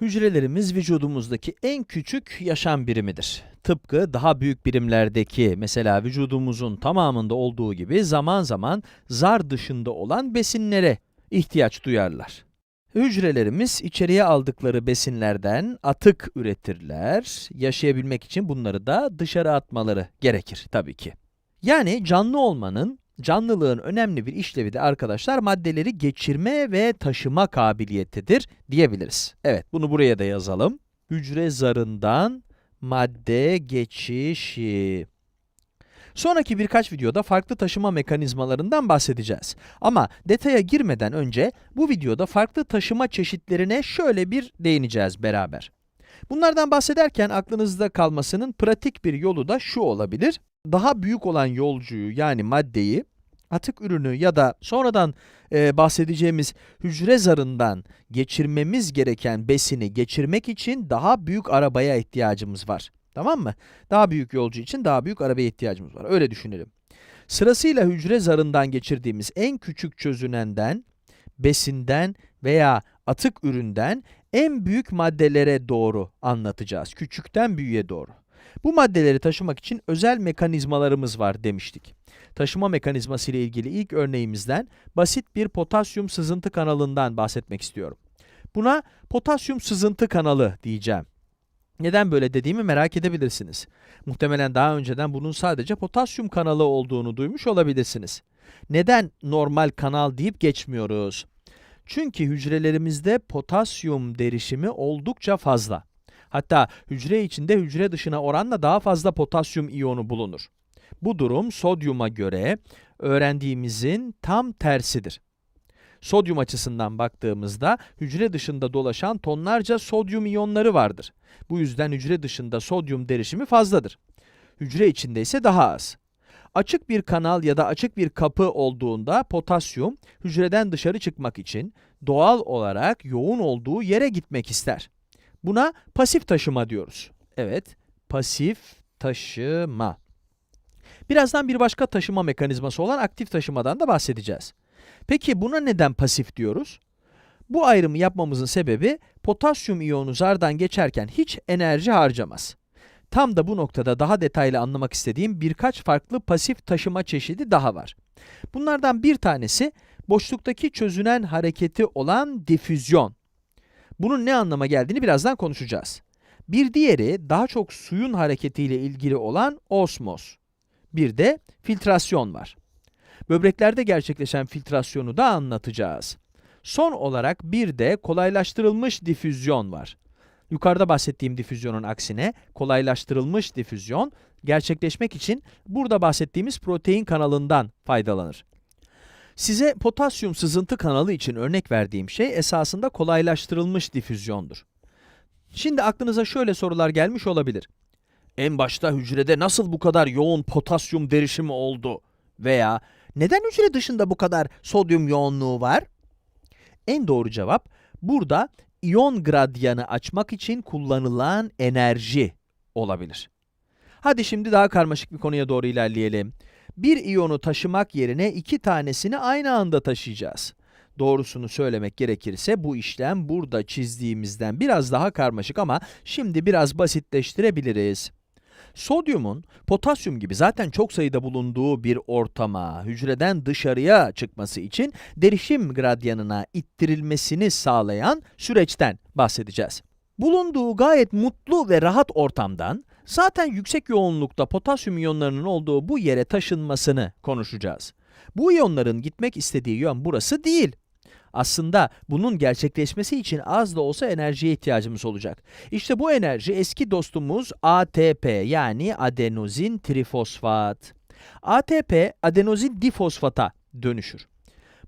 Hücrelerimiz vücudumuzdaki en küçük yaşam birimidir. Tıpkı daha büyük birimlerdeki mesela vücudumuzun tamamında olduğu gibi zaman zaman zar dışında olan besinlere ihtiyaç duyarlar. Hücrelerimiz içeriye aldıkları besinlerden atık üretirler. Yaşayabilmek için bunları da dışarı atmaları gerekir tabii ki. Yani canlı olmanın, canlılığın önemli bir işlevi de arkadaşlar maddeleri geçirme ve taşıma kabiliyetidir diyebiliriz. Evet, bunu buraya da yazalım. Hücre zarından madde geçişi. Sonraki birkaç videoda farklı taşıma mekanizmalarından bahsedeceğiz. Ama detaya girmeden önce bu videoda farklı taşıma çeşitlerine şöyle bir değineceğiz beraber. Bunlardan bahsederken aklınızda kalmasının pratik bir yolu da şu olabilir. Daha büyük olan yolcuyu yani maddeyi atık ürünü ya da sonradan e, bahsedeceğimiz hücre zarından geçirmemiz gereken besini geçirmek için daha büyük arabaya ihtiyacımız var. Tamam mı? Daha büyük yolcu için daha büyük arabaya ihtiyacımız var. Öyle düşünelim. Sırasıyla hücre zarından geçirdiğimiz en küçük çözünenden, besinden veya atık üründen en büyük maddelere doğru anlatacağız. Küçükten büyüğe doğru. Bu maddeleri taşımak için özel mekanizmalarımız var demiştik. Taşıma mekanizması ile ilgili ilk örneğimizden basit bir potasyum sızıntı kanalından bahsetmek istiyorum. Buna potasyum sızıntı kanalı diyeceğim. Neden böyle dediğimi merak edebilirsiniz. Muhtemelen daha önceden bunun sadece potasyum kanalı olduğunu duymuş olabilirsiniz. Neden normal kanal deyip geçmiyoruz? Çünkü hücrelerimizde potasyum derişimi oldukça fazla. Hatta hücre içinde hücre dışına oranla daha fazla potasyum iyonu bulunur. Bu durum sodyuma göre öğrendiğimizin tam tersidir. Sodyum açısından baktığımızda hücre dışında dolaşan tonlarca sodyum iyonları vardır. Bu yüzden hücre dışında sodyum derişimi fazladır. Hücre içinde ise daha az. Açık bir kanal ya da açık bir kapı olduğunda potasyum hücreden dışarı çıkmak için doğal olarak yoğun olduğu yere gitmek ister. Buna pasif taşıma diyoruz. Evet, pasif taşıma. Birazdan bir başka taşıma mekanizması olan aktif taşımadan da bahsedeceğiz. Peki buna neden pasif diyoruz? Bu ayrımı yapmamızın sebebi potasyum iyonu zardan geçerken hiç enerji harcamaz. Tam da bu noktada daha detaylı anlamak istediğim birkaç farklı pasif taşıma çeşidi daha var. Bunlardan bir tanesi boşluktaki çözünen hareketi olan difüzyon. Bunun ne anlama geldiğini birazdan konuşacağız. Bir diğeri daha çok suyun hareketiyle ilgili olan osmoz. Bir de filtrasyon var. Böbreklerde gerçekleşen filtrasyonu da anlatacağız. Son olarak bir de kolaylaştırılmış difüzyon var. Yukarıda bahsettiğim difüzyonun aksine kolaylaştırılmış difüzyon gerçekleşmek için burada bahsettiğimiz protein kanalından faydalanır. Size potasyum sızıntı kanalı için örnek verdiğim şey esasında kolaylaştırılmış difüzyondur. Şimdi aklınıza şöyle sorular gelmiş olabilir. En başta hücrede nasıl bu kadar yoğun potasyum derişimi oldu? Veya neden hücre dışında bu kadar sodyum yoğunluğu var? En doğru cevap burada iyon gradyanı açmak için kullanılan enerji olabilir. Hadi şimdi daha karmaşık bir konuya doğru ilerleyelim. Bir iyonu taşımak yerine iki tanesini aynı anda taşıyacağız. Doğrusunu söylemek gerekirse bu işlem burada çizdiğimizden biraz daha karmaşık ama şimdi biraz basitleştirebiliriz. Sodyumun potasyum gibi zaten çok sayıda bulunduğu bir ortama, hücreden dışarıya çıkması için derişim gradyanına ittirilmesini sağlayan süreçten bahsedeceğiz. Bulunduğu gayet mutlu ve rahat ortamdan zaten yüksek yoğunlukta potasyum iyonlarının olduğu bu yere taşınmasını konuşacağız. Bu iyonların gitmek istediği yön burası değil. Aslında bunun gerçekleşmesi için az da olsa enerjiye ihtiyacımız olacak. İşte bu enerji eski dostumuz ATP yani adenozin trifosfat. ATP adenozin difosfata dönüşür.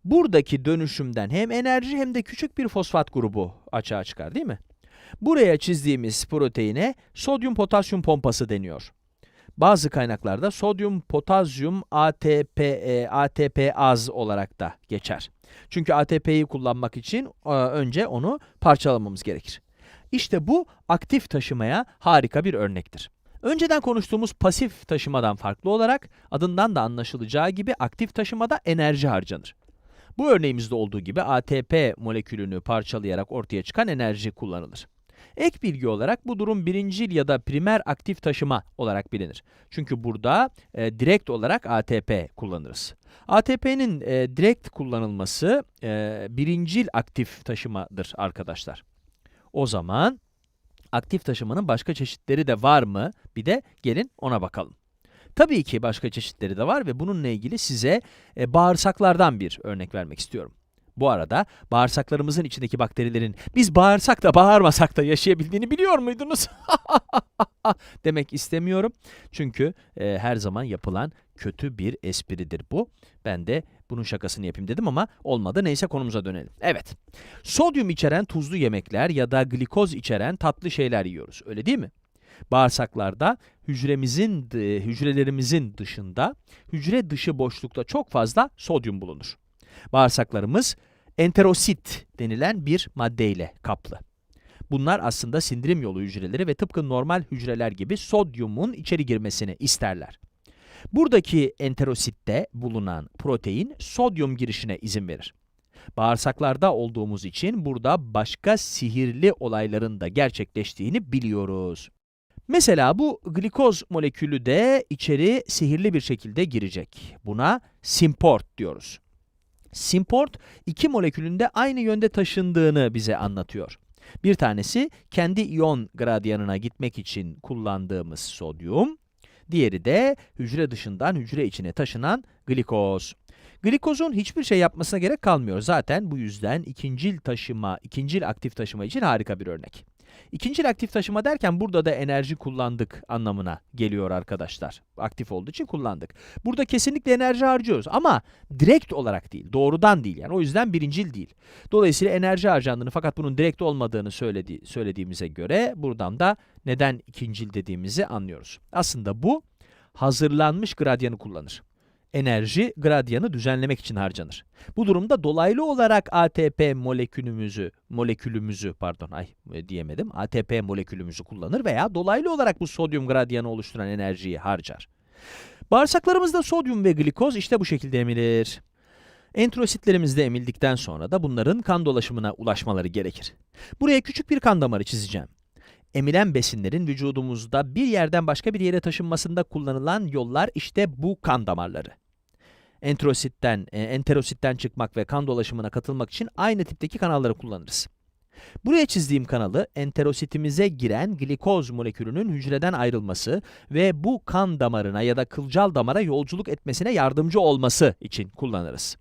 Buradaki dönüşümden hem enerji hem de küçük bir fosfat grubu açığa çıkar değil mi? Buraya çizdiğimiz proteine sodyum potasyum pompası deniyor. Bazı kaynaklarda sodyum potasyum ATP e, ATP az olarak da geçer. Çünkü ATP'yi kullanmak için e, önce onu parçalamamız gerekir. İşte bu aktif taşımaya harika bir örnektir. Önceden konuştuğumuz pasif taşımadan farklı olarak adından da anlaşılacağı gibi aktif taşımada enerji harcanır. Bu örneğimizde olduğu gibi ATP molekülünü parçalayarak ortaya çıkan enerji kullanılır. Ek bilgi olarak bu durum birincil ya da primer aktif taşıma olarak bilinir. Çünkü burada e, direkt olarak ATP kullanırız. ATP'nin e, direkt kullanılması e, birincil aktif taşımadır arkadaşlar. O zaman aktif taşımanın başka çeşitleri de var mı? Bir de gelin ona bakalım. Tabii ki başka çeşitleri de var ve bununla ilgili size e, bağırsaklardan bir örnek vermek istiyorum. Bu arada bağırsaklarımızın içindeki bakterilerin biz bağırsak da bağırmasak da yaşayabildiğini biliyor muydunuz? Demek istemiyorum. Çünkü e, her zaman yapılan kötü bir espridir bu. Ben de bunun şakasını yapayım dedim ama olmadı. Neyse konumuza dönelim. Evet. Sodyum içeren tuzlu yemekler ya da glikoz içeren tatlı şeyler yiyoruz. Öyle değil mi? Bağırsaklarda hücremizin hücrelerimizin dışında hücre dışı boşlukta çok fazla sodyum bulunur. Bağırsaklarımız enterosit denilen bir maddeyle kaplı. Bunlar aslında sindirim yolu hücreleri ve tıpkı normal hücreler gibi sodyumun içeri girmesini isterler. Buradaki enterositte bulunan protein sodyum girişine izin verir. Bağırsaklarda olduğumuz için burada başka sihirli olayların da gerçekleştiğini biliyoruz. Mesela bu glikoz molekülü de içeri sihirli bir şekilde girecek. Buna simport diyoruz. Simport, iki molekülün de aynı yönde taşındığını bize anlatıyor. Bir tanesi kendi iyon gradyanına gitmek için kullandığımız sodyum, diğeri de hücre dışından hücre içine taşınan glikoz. Glikozun hiçbir şey yapmasına gerek kalmıyor. Zaten bu yüzden ikincil taşıma, ikincil aktif taşıma için harika bir örnek. İkincil aktif taşıma derken burada da enerji kullandık anlamına geliyor arkadaşlar. Aktif olduğu için kullandık. Burada kesinlikle enerji harcıyoruz ama direkt olarak değil, doğrudan değil yani. O yüzden birincil değil. Dolayısıyla enerji harcandığını fakat bunun direkt olmadığını söyledi, söylediğimize göre buradan da neden ikincil dediğimizi anlıyoruz. Aslında bu hazırlanmış gradyanı kullanır enerji gradyanı düzenlemek için harcanır. Bu durumda dolaylı olarak ATP molekülümüzü, molekülümüzü pardon ay e, diyemedim, ATP molekülümüzü kullanır veya dolaylı olarak bu sodyum gradyanı oluşturan enerjiyi harcar. Bağırsaklarımızda sodyum ve glikoz işte bu şekilde emilir. Enterositlerimiz de emildikten sonra da bunların kan dolaşımına ulaşmaları gerekir. Buraya küçük bir kan damarı çizeceğim. Emilen besinlerin vücudumuzda bir yerden başka bir yere taşınmasında kullanılan yollar işte bu kan damarları. Enterositten, e, enterositten çıkmak ve kan dolaşımına katılmak için aynı tipteki kanalları kullanırız. Buraya çizdiğim kanalı enterositimize giren glikoz molekülünün hücreden ayrılması ve bu kan damarına ya da kılcal damara yolculuk etmesine yardımcı olması için kullanırız.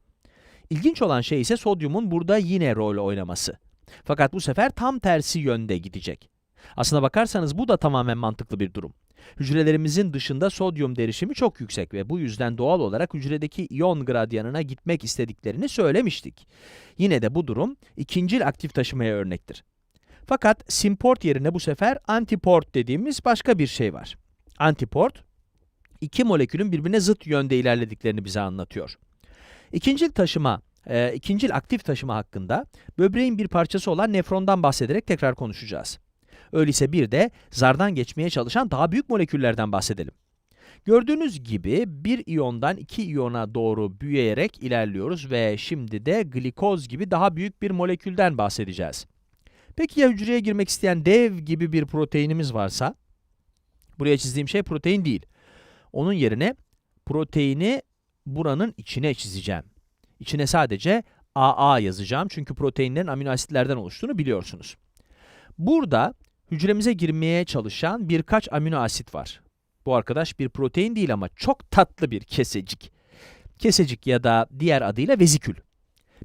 İlginç olan şey ise sodyumun burada yine rol oynaması. Fakat bu sefer tam tersi yönde gidecek. Aslına bakarsanız bu da tamamen mantıklı bir durum. Hücrelerimizin dışında sodyum derişimi çok yüksek ve bu yüzden doğal olarak hücredeki iyon gradyanına gitmek istediklerini söylemiştik. Yine de bu durum ikincil aktif taşımaya örnektir. Fakat simport yerine bu sefer antiport dediğimiz başka bir şey var. Antiport, iki molekülün birbirine zıt yönde ilerlediklerini bize anlatıyor. İkincil taşıma, e, ikincil aktif taşıma hakkında böbreğin bir parçası olan nefrondan bahsederek tekrar konuşacağız. Öyleyse bir de zardan geçmeye çalışan daha büyük moleküllerden bahsedelim. Gördüğünüz gibi bir iyondan iki iyona doğru büyüyerek ilerliyoruz ve şimdi de glikoz gibi daha büyük bir molekülden bahsedeceğiz. Peki ya hücreye girmek isteyen dev gibi bir proteinimiz varsa? Buraya çizdiğim şey protein değil. Onun yerine proteini buranın içine çizeceğim. İçine sadece AA yazacağım çünkü proteinlerin amino asitlerden oluştuğunu biliyorsunuz. Burada hücremize girmeye çalışan birkaç amino asit var. Bu arkadaş bir protein değil ama çok tatlı bir kesecik. Kesecik ya da diğer adıyla vezikül.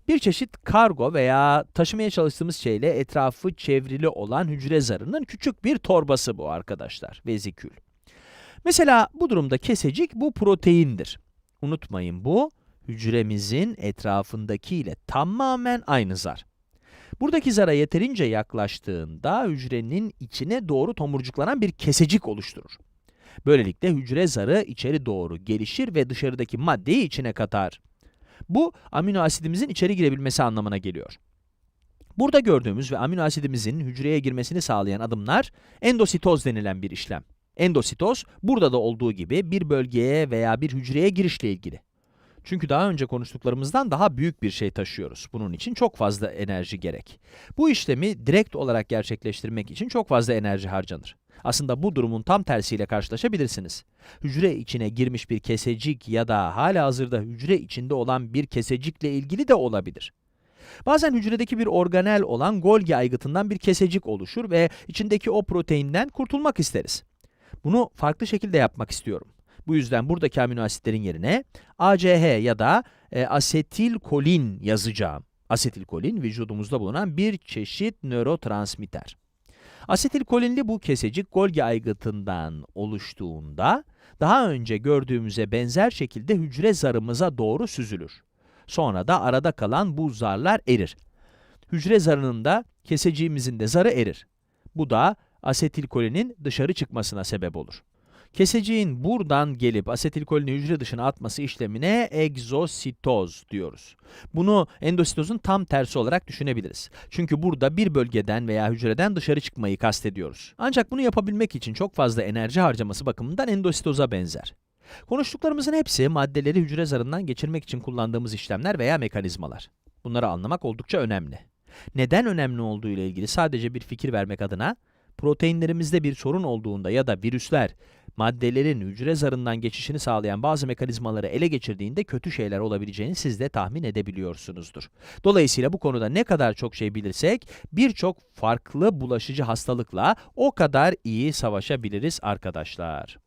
Bir çeşit kargo veya taşımaya çalıştığımız şeyle etrafı çevrili olan hücre zarının küçük bir torbası bu arkadaşlar, vezikül. Mesela bu durumda kesecik bu proteindir. Unutmayın bu hücremizin etrafındaki ile tamamen aynı zar. Buradaki zara yeterince yaklaştığında hücrenin içine doğru tomurcuklanan bir kesecik oluşturur. Böylelikle hücre zarı içeri doğru gelişir ve dışarıdaki maddeyi içine katar. Bu amino asidimizin içeri girebilmesi anlamına geliyor. Burada gördüğümüz ve amino asidimizin hücreye girmesini sağlayan adımlar endositoz denilen bir işlem. Endositoz burada da olduğu gibi bir bölgeye veya bir hücreye girişle ilgili. Çünkü daha önce konuştuklarımızdan daha büyük bir şey taşıyoruz. Bunun için çok fazla enerji gerek. Bu işlemi direkt olarak gerçekleştirmek için çok fazla enerji harcanır. Aslında bu durumun tam tersiyle karşılaşabilirsiniz. Hücre içine girmiş bir kesecik ya da hala hazırda hücre içinde olan bir kesecikle ilgili de olabilir. Bazen hücredeki bir organel olan Golgi aygıtından bir kesecik oluşur ve içindeki o proteinden kurtulmak isteriz. Bunu farklı şekilde yapmak istiyorum. Bu yüzden buradaki amino asitlerin yerine ACH ya da e, asetilkolin yazacağım. Asetilkolin vücudumuzda bulunan bir çeşit nörotransmitter. Asetilkolinli bu kesecik Golgi aygıtından oluştuğunda daha önce gördüğümüze benzer şekilde hücre zarımıza doğru süzülür. Sonra da arada kalan bu zarlar erir. Hücre zarının da keseciğimizin de zarı erir. Bu da asetilkolinin dışarı çıkmasına sebep olur. Keseciğin buradan gelip asetilkolini hücre dışına atması işlemine egzositoz diyoruz. Bunu endositozun tam tersi olarak düşünebiliriz. Çünkü burada bir bölgeden veya hücreden dışarı çıkmayı kastediyoruz. Ancak bunu yapabilmek için çok fazla enerji harcaması bakımından endositoza benzer. Konuştuklarımızın hepsi maddeleri hücre zarından geçirmek için kullandığımız işlemler veya mekanizmalar. Bunları anlamak oldukça önemli. Neden önemli olduğu ile ilgili sadece bir fikir vermek adına, proteinlerimizde bir sorun olduğunda ya da virüsler maddelerin hücre zarından geçişini sağlayan bazı mekanizmaları ele geçirdiğinde kötü şeyler olabileceğini siz de tahmin edebiliyorsunuzdur. Dolayısıyla bu konuda ne kadar çok şey bilirsek, birçok farklı bulaşıcı hastalıkla o kadar iyi savaşabiliriz arkadaşlar.